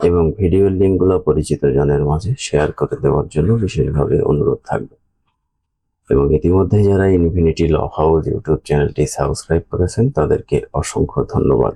এবং ভিডিওর লিঙ্কগুলো পরিচিত জনের মাঝে শেয়ার করে দেওয়ার জন্য বিশেষভাবে অনুরোধ থাকবে। এবং ইতিমধ্যে যারা ইনফিনিটি ল হাউস ইউটিউব চ্যানেলটি সাবস্ক্রাইব করেছেন, তাদেরকে অসংখ্য ধন্যবাদ।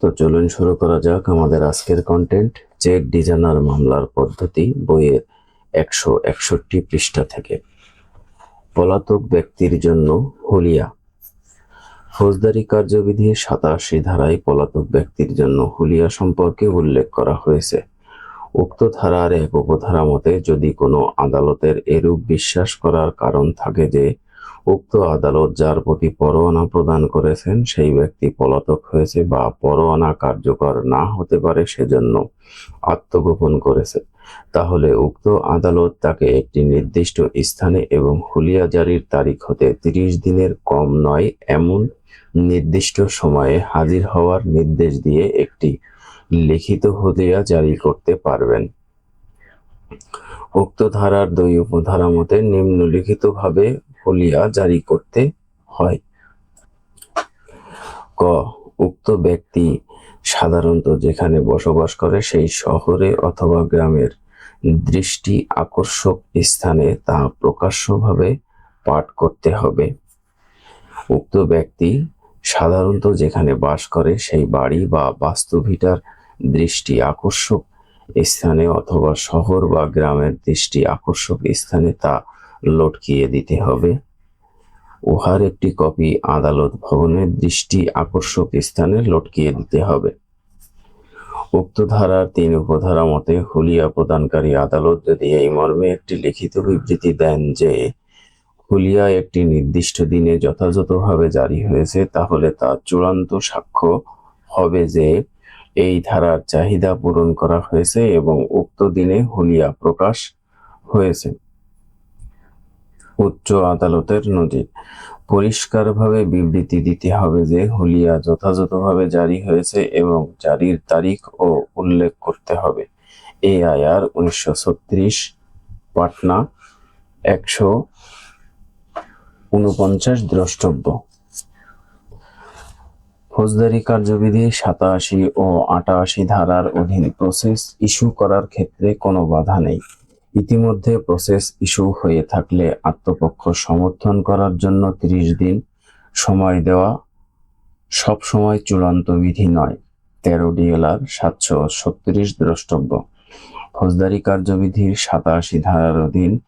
তো চলুন শুরু করা যাক আমাদের আজকের কন্টেন্ট চেক ডিজাইনার মামলার পদ্ধতি বইয়ের একশো একষট্টি পৃষ্ঠা থেকে। পলাতক ব্যক্তির জন্য হুলিয়া। ফৌজদারি কার্যবিধির সাতাশি ধারায় পলাতক ব্যক্তির জন্য হুলিয়া সম্পর্কে উল্লেখ করা হয়েছে। উক্ত ধারার এক উপধারা মতে, যদি কোনো আদালতের এরূপ বিশ্বাস করার কারণ থাকে যে উক্ত আদালত যার প্রতি পরোয়ানা প্রদান করেছেন, সেই ব্যক্তি পলাতক হয়েছে বা পরোয়ানা কার্যকর না হতে পারে, সেজন্য আত্মগোপন করেছে। তাহলে উক্ত আদালত তাকে একটি নির্দিষ্ট স্থানে এবং হুলিয়া জারির তারিখ হতে তিরিশ দিনের কম নয়, এমন নির্দিষ্ট সময়ে হাজির হওয়ার নির্দেশ দিয়ে একটি লিখিত হুলিয়া জারি করতে পারবেন। উক্ত ধারার দুই উপধারা মতে নিম্নলিখিতভাবে হুলিয়া জারি করতে হয়। ক, উক্ত ব্যক্তি সাধারণত যেখানে বসবাস করে সেই শহরে অথবা গ্রামের দৃষ্টি আকর্ষক স্থানে তা প্রকাশ্যভাবে পাঠ করতে হবে। উক্ত ব্যক্তি সাধারণত যেখানে বাস করে সেই বাড়ি বা বাস্তুভিটার দৃষ্টি আকর্ষক স্থানে অথবা শহর বা গ্রামের দৃষ্টি আকর্ষক স্থানে তা লটকিয়ে দিতে হবে। উহার একটি কপি আদালত ভবনের দৃষ্টি আকর্ষক স্থানে লটকিয়ে দিতে হবে। উক্ত ধারার তিন উপধারা মতে হুলিয়া প্রদানকারী আদালত যদি এই মর্মে একটি লিখিত বিবৃতি দেন যে হুলিয়া একটি নির্দিষ্ট দিনে যথাযথভাবে জারি হয়েছে, তাহলে তা চূড়ান্ত সাক্ষ্য হবে যে এই ধারার চাহিদা পূরণ করা হয়েছে এবং উক্ত দিনে হুলিয়া প্রকাশ হয়েছে। উচ্চ আদালতের নজির। পরিষ্কারভাবে বিবৃতি দিতে হবে যে হুলিয়া যথাযথভাবে জারি হয়েছে এবং জারির তারিখও উল্লেখ করতে হবে। এআইআর উনিশশো ছত্রিশ, পাটনা একশো উনপঞ্চাশ দ্রষ্টব্য। ফৌজদারি কার্যবিধি সাতাশি ও আটাশি ধারার অধীন প্রসেস ইস্যু করার ক্ষেত্রে কোনো বাধা নেই। ইতিমধ্যে প্রসেস ইস্যু হয়ে থাকলে আত্মপক্ষ সমর্থন করার জন্য ত্রিশ দিন সময় দেওয়া সব সময় চূড়ান্ত বিধি নয়। তেরো ডিএলআর সাতশো ছত্রিশ দ্রষ্টব্য। ফৌজদারি কার্যবিধির সাতাশি ধারার অধীন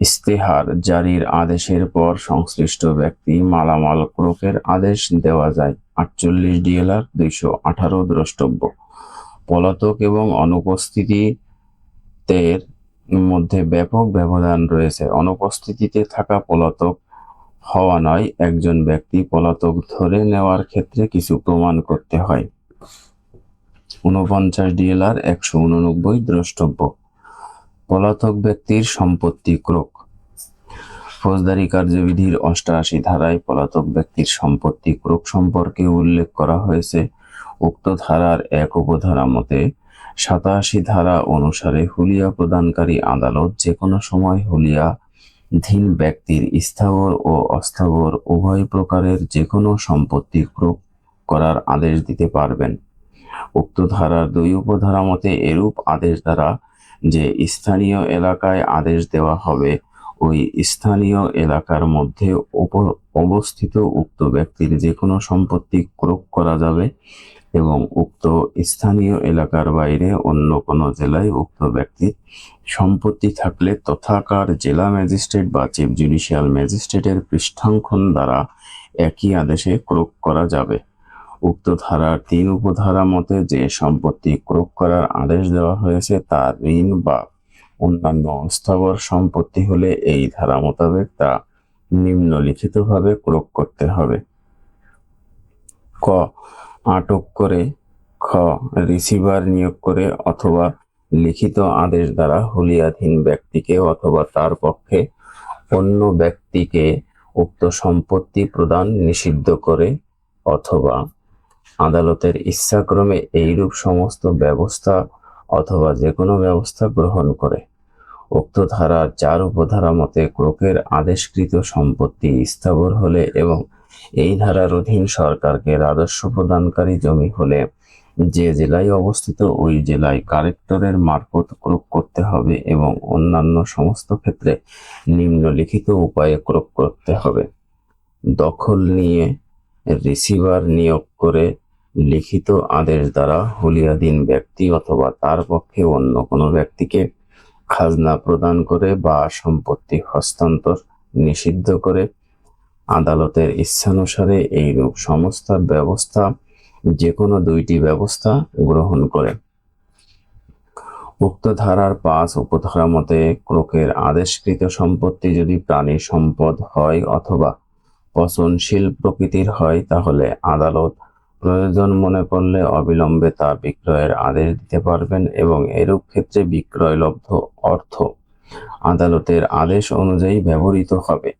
ইস্তেহার জারির আদেশের পর সংশ্লিষ্ট ব্যক্তি মালামাল ক্রোকের আদেশ দেওয়া যায়। আটচল্লিশ ডিএলআর দুইশো আঠারো দ্রষ্টব্য। পলাতক এবং অনুপস্থিতিতের মধ্যে ব্যাপক ব্যবধান রয়েছে। অনুপস্থিতিতে থাকা পলাতক হওয়া নয়, একজন ব্যক্তি পলাতক ধরে নেওয়ার ক্ষেত্রে কিছু প্রমাণ করতে হয়। উনপঞ্চাশ ডিএলআর একশো উননব্বই দ্রষ্টব্য। পলাতক ব্যক্তির সম্পত্তি ক্রোক। ফৌজদারি কার্যবিধির অষ্টাশি ধারায় পলাতক ব্যক্তির সম্পত্তি ক্রোক সম্পর্কে উল্লেখ করা হয়েছে। উক্ত ধারার এক উপধারা মতে সাতাশি ধারা অনুসারে হুলিয়া প্রদানকারী আদালত যে কোনো সময় হুলিয়া, ধীন ব্যক্তির স্থাবর ও অস্থাবর উভয় প্রকারের যে কোনো সম্পত্তি ক্রোক করার আদেশ দিতে পারবেন। উক্ত ধারার দুই উপধারা মতে এরূপ আদেশ দ্বারা যে স্থানীয় এলাকায় আদেশ দেওয়া হবে, ওই স্থানীয় এলাকার মধ্যে অবস্থিত উক্ত ব্যক্তির যে কোনো সম্পত্তি ক্রোক করা যাবে এবং উক্ত স্থানীয় এলাকার বাইরে অন্য কোনো জেলায় উক্ত ব্যক্তির সম্পত্তি থাকলে তথাকার জেলা ম্যাজিস্ট্রেট বা চিফ জুডিশিয়াল ম্যাজিস্ট্রেটের পৃষ্ঠাঙ্কন দ্বারা একই আদেশে ক্রোক করা যাবে। উক্ত ধারার তিন উপধারা মতে যে সম্পত্তি ক্রোক করার আদেশ দেওয়া হয়েছে তা ঋণ বা অন্যান্য অস্থাবর সম্পত্তি হলে এই ধারা মোতাবেক তা নিম্নলিখিতভাবে ক্রোক করতে হবে। ক আটক করে খ, রিসিভার নিয়োগ করে অথবা লিখিত আদেশ দ্বারা হুলিয়াধীন ব্যক্তিকে অথবা তার পক্ষে অন্য ব্যক্তিকে উক্ত সম্পত্তি প্রদান নিষিদ্ধ করে অথবা আদালতের ইচ্ছাক্রমে এইরূপ সমস্ত ব্যবস্থা অথবা যে কোনো ব্যবস্থা গ্রহণ করে। উক্ত ধারার চার উপধারা মতে ক্রোকের আদেশকৃত সম্পত্তি স্থাবর হলে এবং এই ধারার অধীন সরকারকে রাজস্ব প্রদানকারী জমি হলে যে জেলায় অবস্থিত, ওই জেলায় কালেক্টরের মারফত ক্রোক করতে হবে এবং অন্যান্য সমস্ত ক্ষেত্রে নিম্নলিখিত উপায়ে ক্রোক করতে হবে। দখল নিয়ে রিসিভার নিয়োগ করে লিখিত আদেশ দ্বারা হুলিয়াধীন ব্যক্তি অথবা তার পক্ষে অন্য কোনো ব্যক্তিকে খাজনা প্রদান করে বা সম্পত্তি হস্তান্তর নিষিদ্ধ করে আদালতের ইচ্ছানুসারে এইরূপ সমস্ত ব্যবস্থা যে কোনো দুইটি ব্যবস্থা গ্রহণ করে। উক্ত ধারার পাঁচ উপধারা মতে, ক্রোকের আদেশকৃত সম্পত্তি যদি প্রাণী সম্পদ হয় অথবা পচনশীল প্রকৃতির হয়, তাহলে আদালত প্রয়োজন মনে করলে অবিলম্বে তা বিক্রয়ের আদেশ দিতে পারবেন এবং এরূপ ক্ষেত্রে বিক্রয়লব্ধ অর্থ আদালতের আদেশ অনুযায়ী ব্যবহৃত হবে।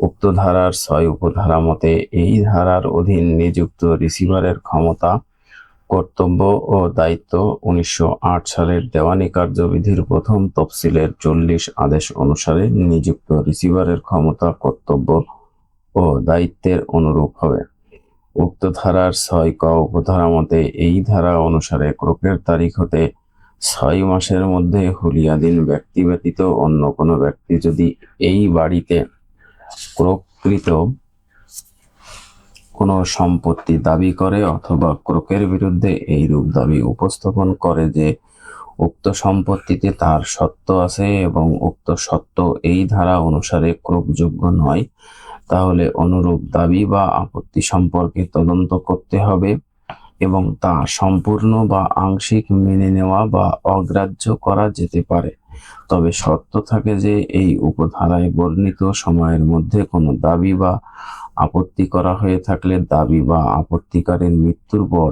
উক্ত ধারার ছয় উপধারা মতে এই ধারার অধীন নিযুক্ত রিসিভারের ক্ষমতা, কর্তব্য ও দায়িত্ব উনিশশো আট সালের দেওয়ানি কার্যবিধির প্রথম তফসিলের চল্লিশ আদেশ অনুসারে নিযুক্ত রিসিভারের ক্ষমতা, কর্তব্য ও দায়িত্বের অনুরূপ হবে। উক্ত ধারার ছয় ক উপধারা মতে এই ধারা অনুসারে ক্রোকের তারিখ হতে ছয় মাসের মধ্যে হুলিয়াধীন ব্যক্তি ব্যতীত অন্য কোনো ব্যক্তি যদি এই বাড়িতে ক্রোককৃত কোনো সম্পত্তি দাবি করে অথবা ক্রোকের বিরুদ্ধে এই রূপ দাবি উপস্থাপন করে যে উক্ত সম্পত্তিতে তার সত্য আছে এবং উক্ত সত্য এই ধারা অনুসারে ক্রোকযোগ্য নয়, তাহলে অনুরূপ দাবি বা আপত্তি সম্পর্কে তদন্ত করতে হবে এবং তা সম্পূর্ণ বা আংশিক মেনে নেওয়া বা অগ্রাহ্য করা যেতে পারে। তবে শর্ত থাকে যে এই উপধারায় বর্ণিত সময়ের মধ্যে কোনো দাবি বা আপত্তি করা হয়ে থাকলে দাবি বা আপত্তিকারের মৃত্যুর পর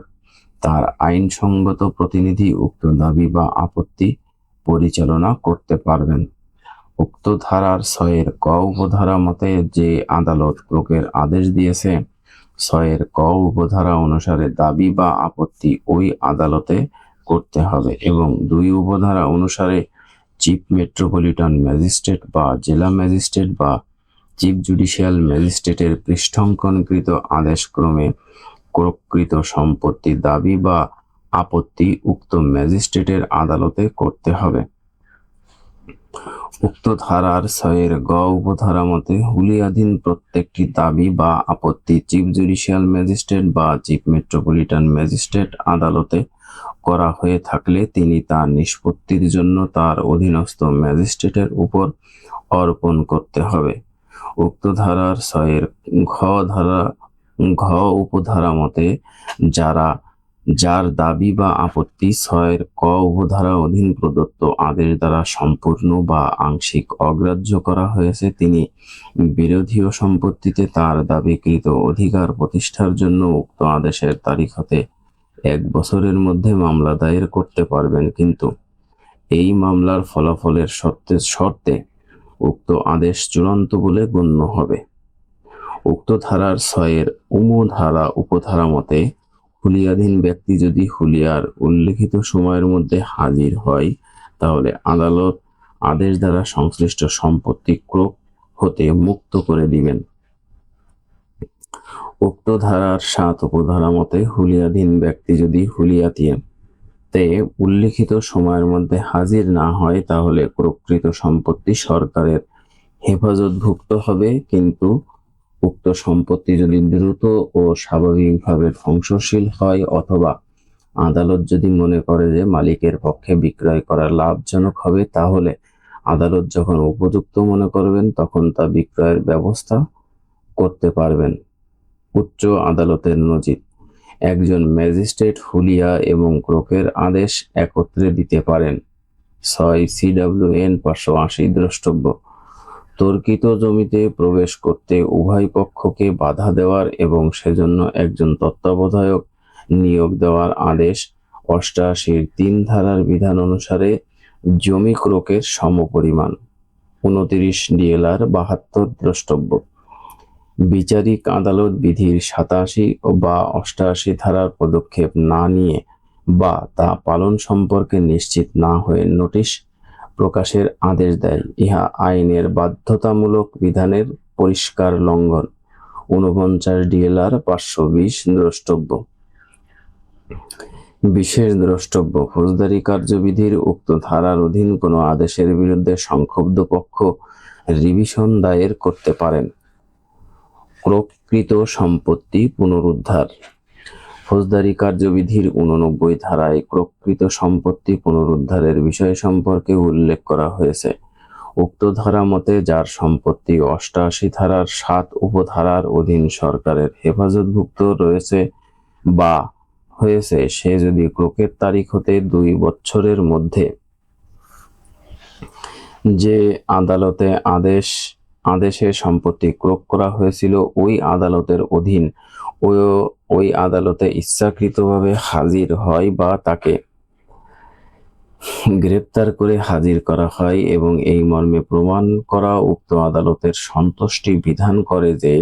তার আইনসঙ্গত প্রতিনিধি উক্ত দাবি বা আপত্তি পরিচালনা করতে পারবেন। উক্ত ধারার ছয়ের ক উপধারা মতে যে আদালত ক্রোকের আদেশ দিয়েছে, ছয়ের ক উপধারা অনুসারে দাবি বা আপত্তি ওই আদালতে করতে হবে এবং দুই উপধারা অনুসারে চিফ মেট্রোপলিটন ম্যাজিস্ট্রেট বা জেলা ম্যাজিস্ট্রেট বা চিফ জুডিশিয়াল ম্যাজিস্ট্রেটের পৃষ্ঠঙ্কনকৃত আদেশক্রমে প্রকৃত সম্পত্তি দাবি বা আপত্তি উক্ত ম্যাজিস্ট্রেটের আদালতে করতে হবে। উক্ত ধারার ছয়ের গ উপধারা মতে হুলিয়াধীন প্রত্যেকটি দাবি বা আপত্তি চিফ জুডিশিয়াল ম্যাজিস্ট্রেট বা চিফ মেট্রোপলিটন ম্যাজিস্ট্রেট আদালতে করা হয়ে থাকলে তিনি তার নিষ্পত্তির জন্য তার অধীনস্থ ম্যাজিস্ট্রেটের উপর অর্পণ করতে হবে। উক্ত ধারার ছয়ের ঘ ধারা, ঘ উপধারা মতে যারা, যার দাবি বা আপত্তি ছয়ের ক উপধারা অধীন প্রদত্ত আদেশ দ্বারা সম্পূর্ণ বা আংশিক অগ্রাহ্য করা হয়েছে, তিনি বিরোধীয় সম্পত্তিতে তার দাবিকৃত অধিকার প্রতিষ্ঠার জন্য উক্ত আদেশের তারিখ হতে এক বছরের মধ্যে মামলা দায়ের করতে পারবেন, কিন্তু এই মামলার ফলাফলের শর্তে শর্তে উক্ত আদেশ চূড়ান্ত বলে গণ্য হবে। উক্ত ধারার ছয়ের ধারা উপধারা মতে, হুলিয়াধীন ব্যক্তি যদি হুলিয়ার উল্লেখিত সময়ের মধ্যে হাজির হয়, তাহলে আদালত আদেশ দ্বারা সংশ্লিষ্ট সম্পত্তি ক্রোক হতে মুক্ত করে দিবেন। উক্ত ধারার সাত উপধারা মতে হুলিয়াধীন ব্যক্তি যদি হুলিয়াতিয়ে তে উল্লেখিত সময়ের মধ্যে হাজির না হয়, তাহলে প্রকৃত সম্পত্তি সরকারের হেফাজতভুক্ত হবে। কিন্তু উক্ত সম্পত্তি যদি দ্রুত ও স্বাভাবিকভাবে ধ্বংসশীল হয় অথবা আদালত যদি মনে করে যে মালিকের পক্ষে বিক্রয় করা লাভজনক হবে, তাহলে আদালত যখন উপযুক্ত মনে করবেন, তখন তা বিক্রয়ের ব্যবস্থা করতে পারবেন। উচ্চ আদালতের নজির। একজন ম্যাজিস্ট্রেট হুলিয়া এবং ক্রোকের আদেশ একত্রে দিতে পারেন। ছয় সিডাব্লিউএন পাঁচশো আশি দ্রষ্টব্য। তর্কিত জমিতে প্রবেশ করতে উভয় পক্ষকে বাধা দেওয়ার এবং সেজন্য একজন তত্ত্বাবধায়ক নিয়োগ দেওয়ার আদেশ অষ্টাশির তিন ধারার বিধান অনুসারে জমি ক্রোকের সমপরিমাণ। উনতিরিশ ডিএলআর বাহাত্তর দ্রষ্টব্য। বিচারিক আদালত বিধির সাতাশি বা অষ্টাশি ধারার পদক্ষেপ না নিয়ে বা তা পালন সম্পর্কে নিশ্চিত না হয়ে নোটিশ প্রকাশের আদেশ দেয়। ইহা আইনের বাধ্যতামূলক বিধানের পরিষ্কার লঙ্ঘন। ঊনপঞ্চাশ ডিএলআর পাঁচশো বিশ দ্রষ্টব্য। বিশেষ দ্রষ্টব্য, ফৌজদারি কার্যবিধির উক্ত ধারার অধীন কোনো আদেশের বিরুদ্ধে সংক্ষুব্ধ পক্ষ রিভিশন দায়ের করতে পারেন। প্রকৃত সম্পত্তি পুনরুদ্ধার। ফৌজদারি কার্যবিধির উননব্বই ধারায় প্রকৃত সম্পত্তি পুনরুদ্ধারের বিষয় সম্পর্কে উল্লেখ করা হয়েছে। উক্ত ধারা মতে যার সম্পত্তি অষ্টাশি ধারার সাত উপধারার অধীন সরকারের হেফাজতভুক্ত রয়েছে বা হয়েছে, সে যদি ক্রোকের তারিখ হতে দুই বছরের মধ্যে। যে আদালতে আদেশ আদেশে সম্পত্তি ক্রোক করা হয়েছিল ওই আদালতের অধীন। ওই ওই আদালতে ইচ্ছাকৃতভাবে হাজির হয় বা তাকে গ্রেপ্তার করে হাজির করা হয় এবং এই মর্মে প্রমাণ করা উক্ত আদালতের সন্তুষ্টি বিধান করে যে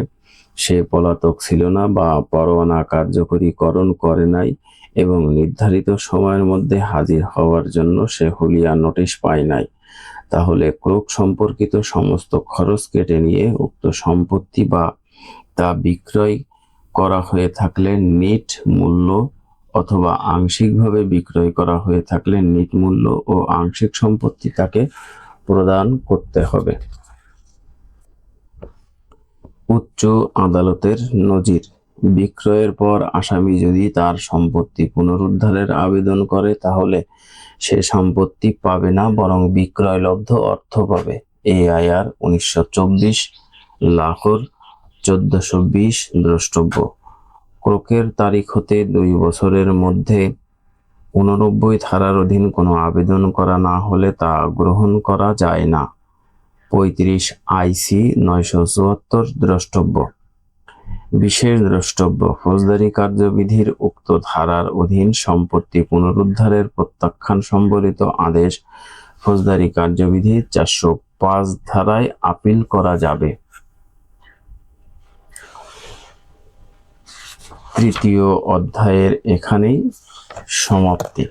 সে পলাতক ছিল না বা পরোয়ানা কার্যকরীকরণ করে নাই এবং নির্ধারিত সময়ের মধ্যে হাজির হওয়ার জন্য সে হুলিয়া নোটিশ পায় নাই। তাহলে ক্রোক সম্পর্কিত সমস্ত খরচ কেটে নিয়ে উক্ত সম্পত্তি বা তা বিক্রয় করা হয়ে থাকলে নিট মূল্য অথবা আংশিকভাবে বিক্রয় করা হয়ে থাকলে নিট মূল্য ও আংশিক সম্পত্তি তাকে প্রদান করতে হবে। উচ্চ আদালতের নজির বিক্রয়ের পর আসামি যদি তার সম্পত্তি পুনরুদ্ধারের আবেদন করে, তাহলে সে সম্পত্তি পাবে না, বরং বিক্রয়লব্ধ অর্থ পাবে। এআইআর উনিশশো চব্বিশ, লাহোর চোদ্দশো বিশ, দ্রষ্টব্য। ক্রোকের তারিখ হতে দুই বছরের মধ্যে উননব্বই ধারার অধীন কোনো আবেদন করা না হলে তা গ্রহণ করা যায় না। পঁয়ত্রিশ আইসি নয়শো চুয়াত্তর, দ্রষ্টব্য। বিশেষ দ্রষ্টব্য, ফৌজদারি কার্যবিধির উক্ত ধারার অধীন সম্পত্তি পুনরুদ্ধারের প্রত্যাখ্যান সম্বলিত আদেশ ফৌজদারি কার্যবিধি চারশো পাঁচ ধারায় আপিল করা যাবে। তৃতীয় অধ্যায়ের এখানেই সমাপ্তি।